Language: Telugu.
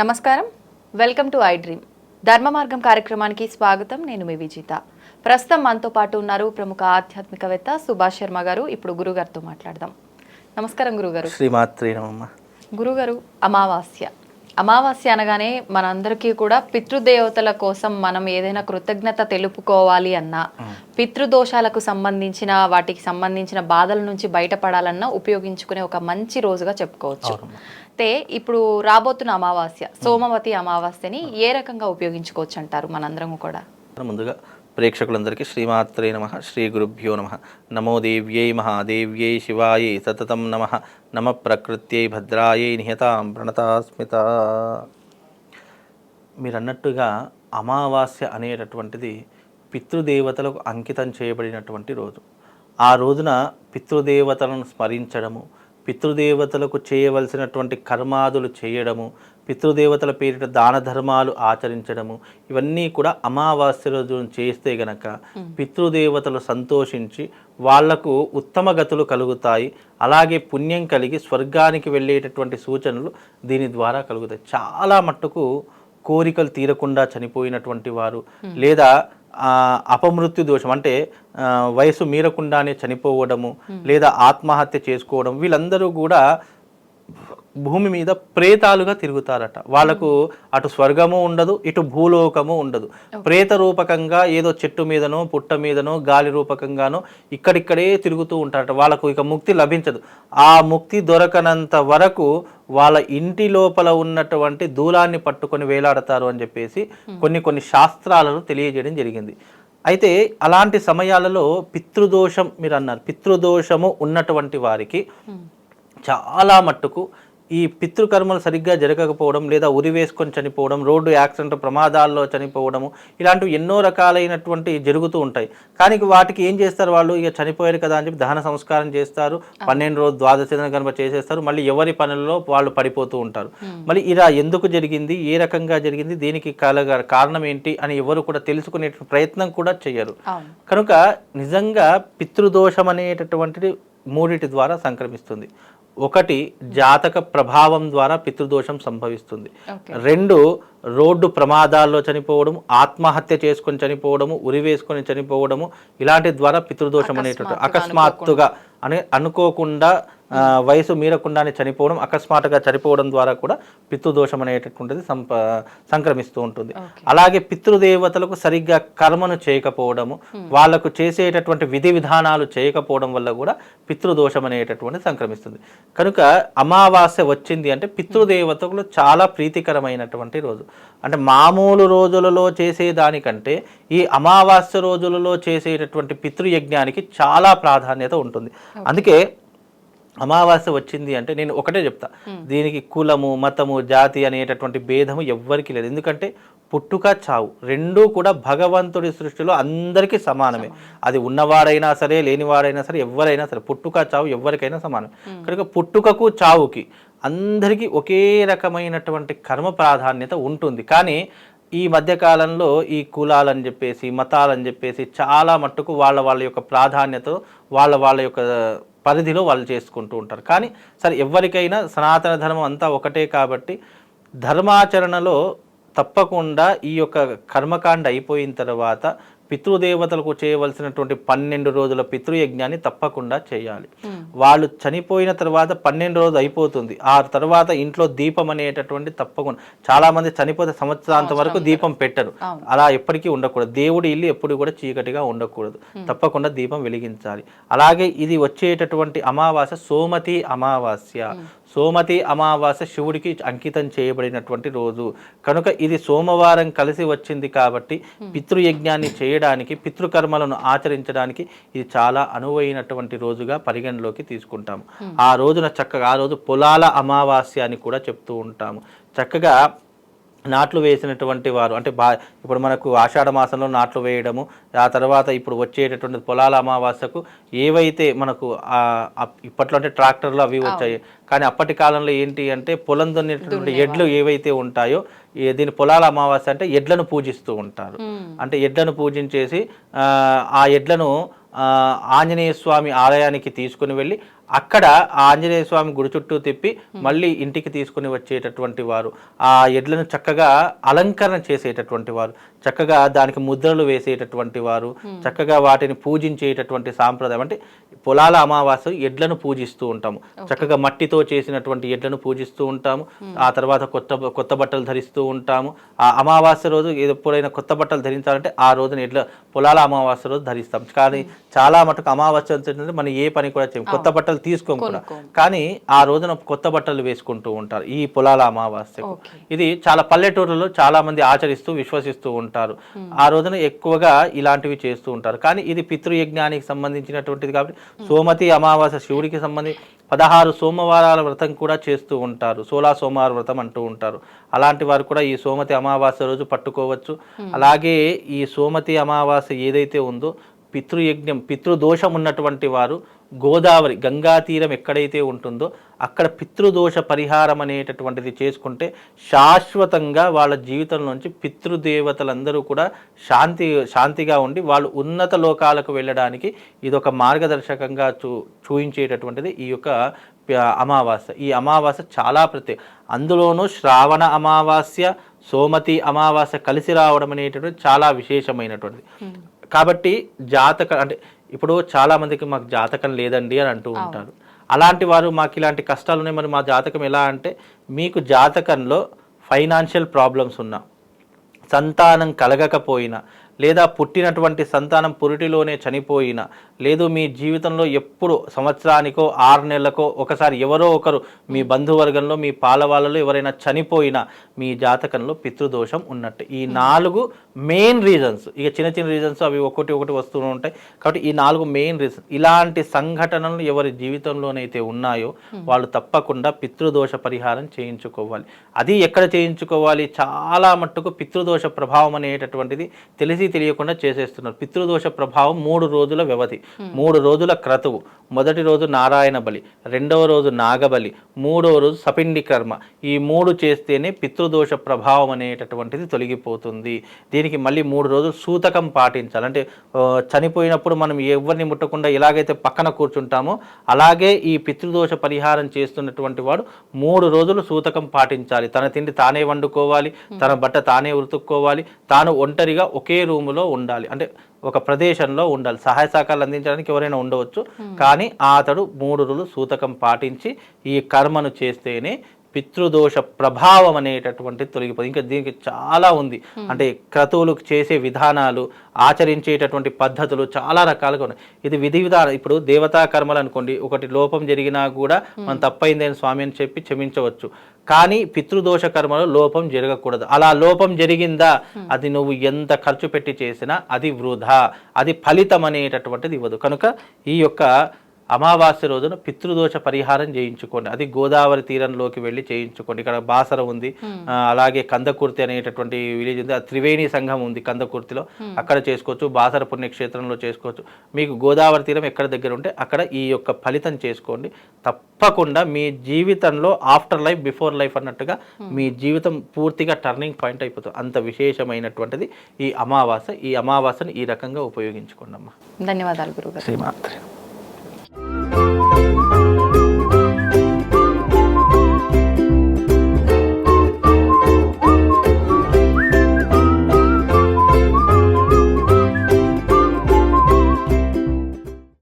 నమస్కారం. Welcome to I dream. ధర్మ మార్గం కార్యక్రమానికి స్వాగతం. నేను మీ విజిత. ప్రస్తుతం మనతో పాటు ఉన్నారు ప్రముఖ ఆధ్యాత్మికవేత్త సుభాష్ శర్మ గారు. ఇప్పుడు గురుగారితో మాట్లాడదాం. నమస్కారం గురుగారు. శ్రీమాత్రి గురుగారు అమావాస్య. అమావాస్య అనగానే మనందరికీ కూడా పితృదేవతల కోసం మనం ఏదైనా కృతజ్ఞత తెలుపుకోవాలి అన్నా పితృదోషాలకు సంబంధించిన వాటికి సంబంధించిన బాధల నుంచి బయటపడాలన్నా ఉపయోగించుకునే ఒక మంచి రోజుగా చెప్పుకోవచ్చు. అయితే ఇప్పుడు రాబోతున్న అమావాస్య సోమవతి అమావాస్యని ఏ రకంగా ఉపయోగించుకోవచ్చు అంటారు మనందరం కూడా? ముందుగా ప్రేక్షకులందరికీ శ్రీమాత్రే నమ శ్రీ గురుభ్యో నమ. నమో దేవ్యై మహాదేవ్యై శివాయై సతతం నమ. నమ ప్రకృత్యై భద్రాయై నిహతాం ప్రణతాస్మిత. మీరు అన్నట్టుగా అమావాస్య అనేటటువంటిది పితృదేవతలకు అంకితం చేయబడినటువంటి రోజు. ఆ రోజున పితృదేవతలను స్మరించడము పితృదేవతలకు చేయవలసినటువంటి కర్మాదులు చేయడము పితృదేవతల పేరిట దాన ధర్మాలు ఆచరించడము ఇవన్నీ కూడా అమావాస్య రోజు చేస్తే గనక పితృదేవతలు సంతోషించి వాళ్ళకు ఉత్తమ గతులు కలుగుతాయి. అలాగే పుణ్యం కలిగి స్వర్గానికి వెళ్ళేటటువంటి సూచనలు దీని ద్వారా కలుగుతాయి. చాలా మట్టుకు కోరికలు తీరకుండా చనిపోయినటువంటి వారు లేదా అపమృత్యు దోషం అంటే వయసు మీరకుండానే చనిపోవడము లేదా ఆత్మహత్య చేసుకోవడం వీళ్ళందరూ కూడా భూమి మీద ప్రేతాలుగా తిరుగుతారట. వాళ్ళకు అటు స్వర్గము ఉండదు ఇటు భూలోకము ఉండదు. ప్రేత రూపకంగా ఏదో చెట్టు మీదనో పుట్ట మీదనో గాలి రూపకంగానో ఇక్కడిక్కడే తిరుగుతూ ఉంటారట. వాళ్ళకు ఇక ముక్తి లభించదు. ఆ ముక్తి దొరకనంత వరకు వాళ్ళ ఇంటి లోపల ఉన్నటువంటి దూలాన్ని పట్టుకొని వేలాడతారు అని చెప్పేసి కొన్ని కొన్ని శాస్త్రాలను తెలియజేయడం జరిగింది. అయితే అలాంటి సమయాలలో పితృదోషం మీరు అన్నారు పితృదోషము ఉన్నటువంటి వారికి చాలా మట్టుకు ఈ పితృకర్మలు సరిగ్గా జరగకపోవడం లేదా ఉరి వేసుకొని చనిపోవడం రోడ్డు యాక్సిడెంట్ ప్రమాదాల్లో చనిపోవడము ఇలాంటివి ఎన్నో రకాలైనటువంటి జరుగుతూ ఉంటాయి. కానీ వాటికి ఏం చేస్తారు వాళ్ళు? ఇక చనిపోయారు కదా అని చెప్పి దహన సంస్కారం చేస్తారు. పన్నెండు రోజు ద్వాదశ కనుక చేసేస్తారు. మళ్ళీ ఎవరి పనులలో వాళ్ళు పడిపోతూ ఉంటారు. మళ్ళీ ఇలా ఎందుకు జరిగింది? ఏ రకంగా జరిగింది? దీనికి కలగ కారణం ఏంటి? అని ఎవరు కూడా తెలుసుకునే ప్రయత్నం కూడా చేయరు కనుక నిజంగా పితృదోషం అనేటటువంటిది మూడిటి ద్వారా సంక్రమిస్తుంది. ఒకటి జాతక ప్రభావం ద్వారా పితృదోషం సంభవిస్తుంది. రెండు రోడ్డు ప్రమాదాల్లో చనిపోవడం ఆత్మహత్య చేసుకొని చనిపోవడము ఉరి వేసుకొని చనిపోవడము ఇలాంటి ద్వారా పితృదోషం అనేటువంటి అకస్మాత్తుగా అని అనుకోకుండా వయసు మీరకుండానే చనిపోవడం అకస్మాత్తుగా చనిపోవడం ద్వారా కూడా పితృదోషం అనేటటువంటిది సంప సంక్రమిస్తూ ఉంటుంది. అలాగే పితృదేవతలకు సరిగ్గా కర్మను చేయకపోవడము వాళ్ళకు చేసేటటువంటి విధి విధానాలు చేయకపోవడం వల్ల కూడా పితృదోషం అనేటటువంటి సంక్రమిస్తుంది. కనుక అమావాస్య వచ్చింది అంటే పితృదేవతలు చాలా ప్రీతికరమైనటువంటి రోజు. అంటే మామూలు రోజులలో చేసేదానికంటే ఈ అమావాస్య రోజులలో చేసేటటువంటి పితృయజ్ఞానికి చాలా ప్రాధాన్యత ఉంటుంది. అందుకే అమావాస్య వచ్చింది అంటే నేను ఒకటే చెప్తా. దీనికి కులము మతము జాతి అనేటటువంటి భేదము ఎవ్వరికి లేదు. ఎందుకంటే పుట్టుక చావు రెండూ కూడా భగవంతుడి సృష్టిలో అందరికీ సమానమే. అది ఉన్నవాడైనా సరే లేనివాడైనా సరే ఎవరైనా సరే పుట్టుక చావు ఎవరికైనా సమానం. కనుక పుట్టుకకు చావుకి అందరికీ ఒకే రకమైనటువంటి కర్మ ప్రాధాన్యత ఉంటుంది. కానీ ఈ మధ్యకాలంలో ఈ కులాలని చెప్పేసి మతాలని చెప్పేసి చాలా మట్టుకు వాళ్ళ వాళ్ళ యొక్క ప్రాధాన్యత వాళ్ళ వాళ్ళ యొక్క పరిధిలో వాళ్ళు చేసుకుంటూ ఉంటారు. కానీ సరే ఎవరికైనా సనాతన ధర్మం అంతా ఒకటే కాబట్టి ధర్మాచరణలో తప్పకుండా ఈ యొక్క కర్మకాండ అయిపోయిన తర్వాత పితృదేవతలకు చేయవలసినటువంటి పన్నెండు రోజుల పితృయజ్ఞాన్ని తప్పకుండా చేయాలి. వాళ్ళు చనిపోయిన తర్వాత పన్నెండు రోజులు అయిపోతుంది. ఆ తర్వాత ఇంట్లో దీపం అనేటటువంటి తప్పకుండా చాలా మంది చనిపోతే సంవత్సరాంతం వరకు దీపం పెట్టరు. అలా ఎప్పటికీ ఉండకూడదు. దేవుడి ఇల్లు ఎప్పుడు కూడా చీకటిగా ఉండకూడదు. తప్పకుండా దీపం వెలిగించాలి. అలాగే ఇది వచ్చేటటువంటి అమావాస్య సోమతి అమావాస్య. సోమతి అమావాస్య శివుడికి అంకితం చేయబడినటువంటి రోజు. కనుక ఇది సోమవారం కలిసి వచ్చింది కాబట్టి పితృయజ్ఞాన్ని చేయడానికి పితృకర్మలను ఆచరించడానికి ఇది చాలా అనువైనటువంటి రోజుగా పరిగణలోకి తీసుకుంటాము. ఆ రోజున చక్కగా ఆ రోజు పొలాల అమావాస్య అని కూడా చెప్తూ ఉంటాము. చక్కగా నాట్లు వేసినటువంటి వారు అంటే బా ఇప్పుడు మనకు ఆషాఢ మాసంలో నాట్లు వేయడము ఆ తర్వాత ఇప్పుడు వచ్చేటటువంటి పొలాల అమావాస్యకు ఏవైతే మనకు ఇప్పట్లో అంటే ట్రాక్టర్లు అవి వచ్చాయి కానీ అప్పటి కాలంలో ఏంటి అంటే పొలం దున్నేటటువంటి ఎడ్లు ఏవైతే ఉంటాయో దీని పొలాల అమావాస్య అంటే ఎడ్లను పూజిస్తూ ఉంటారు. అంటే ఎడ్లను పూజించేసి ఆ, ఎడ్లను ఆంజనేయ స్వామి ఆలయానికి తీసుకుని వెళ్ళి అక్కడ ఆ ఆంజనేయ స్వామి గుడి చుట్టూ తిప్పి మళ్ళీ ఇంటికి తీసుకుని వచ్చేటటువంటి వారు ఆ ఎడ్లను చక్కగా అలంకరణ చేసేటటువంటి వారు చక్కగా దానికి ముద్రలు వేసేటటువంటి వారు చక్కగా వాటిని పూజించేటటువంటి సాంప్రదాయం అంటే పొలాల అమావాస్య ఎడ్లను పూజిస్తూ ఉంటాము. చక్కగా మట్టితో చేసినటువంటి ఎడ్లను పూజిస్తూ ఉంటాము. ఆ తర్వాత కొత్త కొత్త బట్టలు ధరిస్తూ ఉంటాము. ఆ అమావాస్య రోజు ఎప్పుడైనా కొత్త బట్టలు ధరించాలంటే ఆ రోజున ఎడ్ల పొలాల అమావాస్య రోజు ధరిస్తాం. కానీ చాలా మటుకు అమావాస్య మనం ఏ పని కూడా చేయం కొత్త బట్టలు తీసుకోం కూడా. కానీ ఆ రోజున కొత్త బట్టలు వేసుకుంటూ ఉంటారు. ఈ పొలాల అమావాస్య ఓకే. ఇది చాలా పల్లెటూరులో చాలా మంది ఆచరిస్తూ విశ్వసిస్తూ ఉంటారు. ఆ రోజున ఎక్కువగా ఇలాంటివి చేస్తూ ఉంటారు. కానీ ఇది పితృయజ్ఞానికి సంబంధించినటువంటిది కాబట్టి సోమతి అమావాస్య శివుడికి సంబంధించి పదహారు సోమవారాల వ్రతం కూడా చేస్తూ ఉంటారు. సోలా సోమవార వ్రతం అంటూ ఉంటారు. అలాంటి వారు కూడా ఈ సోమతి అమావాస్య రోజు పట్టుకోవచ్చు. అలాగే ఈ సోమతి అమావాస్య ఏదైతే ఉందో పితృయజ్ఞం పితృదోషం ఉన్నటువంటి వారు గోదావరి గంగా తీరం ఎక్కడైతే ఉంటుందో అక్కడ పితృదోష పరిహారం అనేటటువంటిది చేసుకుంటే శాశ్వతంగా వాళ్ళ జీవితం నుంచి పితృదేవతలందరూ కూడా శాంతి శాంతిగా ఉండి వాళ్ళు ఉన్నత లోకాలకు వెళ్ళడానికి ఇది ఒక మార్గదర్శకంగా చూ చూయించేటటువంటిది ఈ యొక్క అమావాస్య. ఈ అమావాస్య చాలా ప్రత్యేక అందులోనూ శ్రావణ అమావాస్య సోమతి అమావాస్య కలిసి రావడం అనేటటువంటి చాలా విశేషమైనటువంటిది. కాబట్టి జాతక అంటే ఇప్పుడు చాలా మందికి మాకు జాతకం లేదండి అని అంటూ ఉంటారు. అలాంటి వారు మాకు ఇలాంటి కష్టాలు ఉన్నాయి. మరి మా జాతకం ఎలా అంటే మీకు జాతకంలో ఫైనాన్షియల్ ప్రాబ్లమ్స్ ఉన్నా సంతానం కలగకపోయినా లేదా పుట్టినటువంటి సంతానం పురిటిలోనే చనిపోయినా లేదు మీ జీవితంలో ఎప్పుడు సంవత్సరానికో ఆరు నెలలకో ఒకసారి ఎవరో ఒకరు మీ బంధువర్గంలో మీ పాల వాళ్ళలో ఎవరైనా చనిపోయినా మీ జాతకంలో పితృదోషం ఉన్నట్టు. ఈ నాలుగు మెయిన్ రీజన్స్ ఇక చిన్న చిన్న రీజన్స్ అవి ఒకటి ఒకటి వస్తూ ఉంటాయి. కాబట్టి ఈ నాలుగు మెయిన్ రీజన్ ఇలాంటి సంఘటనలు ఎవరి జీవితంలోనైతే ఉన్నాయో వాళ్ళు తప్పకుండా పితృదోష పరిహారం చేయించుకోవాలి. అది ఎక్కడ చేయించుకోవాలి? చాలా మట్టుకు పితృదోష ప్రభావం అనేటటువంటిది తెలిసి తెలియకుండా చేసేస్తున్నారు. పితృదోష ప్రభావం మూడు రోజుల వ్యవధి మూడు రోజుల క్రతువు మొదటి రోజు నారాయణ బలి రెండవ రోజు నాగబలి మూడవ రోజు సపిండి కర్మ. ఈ మూడు చేస్తేనే పితృదోష ప్రభావం అనేటటువంటిది తొలగిపోతుంది. దీనికి మళ్ళీ మూడు రోజులు సూతకం పాటించాలి. అంటే చనిపోయినప్పుడు మనం ఎవరిని ముట్టకుండా ఎలాగైతే పక్కన కూర్చుంటామో అలాగే ఈ పితృదోష పరిహారం చేస్తున్నటువంటి వాడు మూడు రోజులు సూతకం పాటించాలి. తన తిండి తానే వండుకోవాలి తన బట్ట తానే ఉతుక్కోవాలి తాను ఒంటరిగా ఒకే రూములో ఉండాలి. అంటే ఒక ప్రదేశంలో ఉండాలి. సహాయ సహకారాలు అందించడానికి ఎవరైనా ఉండవచ్చు. కానీ అతడు మూడు రోజులు సూతకం పాటించి ఈ కర్మను చేస్తేనే పితృదోష ప్రభావం అనేటటువంటిది తొలగిపోతుంది. ఇంకా దీనికి చాలా ఉంది. అంటే క్రతువులు చేసే విధానాలు ఆచరించేటటువంటి పద్ధతులు చాలా రకాలుగా ఉన్నాయి. ఇది విధి విధానం. ఇప్పుడు దేవతా కర్మలు అనుకోండి ఒకటి లోపం జరిగినా కూడా మనం తప్పైంది అని స్వామి అని చెప్పి క్షమించవచ్చు. కానీ పితృదోష కర్మలో లోపం జరగకూడదు. అలా లోపం జరిగిందా అది నువ్వు ఎంత ఖర్చు పెట్టి చేసినా అది వృధా. అది ఫలితం అనేటటువంటిది ఇవ్వదు. కనుక ఈ యొక్క అమావాస్య రోజున పితృదోష పరిహారం చేయించుకోండి. అది గోదావరి తీరంలోకి వెళ్ళి చేయించుకోండి. ఇక్కడ బాసర ఉంది. ఆ, అలాగే కందకుర్తి అనేటటువంటి విలేజ్ ఉంది. ఆ త్రివేణి సంఘం ఉంది కందకుర్తిలో. అక్కడ చేసుకోవచ్చు. బాసర పుణ్యక్షేత్రంలో చేసుకోవచ్చు. మీకు గోదావరి తీరం ఎక్కడ దగ్గర ఉంటే అక్కడ ఈ యొక్క ఫలితం చేసుకోండి. తప్పకుండా మీ జీవితంలో ఆఫ్టర్ లైఫ్ బిఫోర్ లైఫ్ అన్నట్టుగా మీ జీవితం పూర్తిగా టర్నింగ్ పాయింట్ అయిపోతుంది. అంత విశేషమైనటువంటిది ఈ అమావాస్య. ఈ అమావాస్యను ఈ రకంగా ఉపయోగించుకోండి అమ్మా. ధన్యవాదాలు గురుగారు. శ్రీమాత్రే.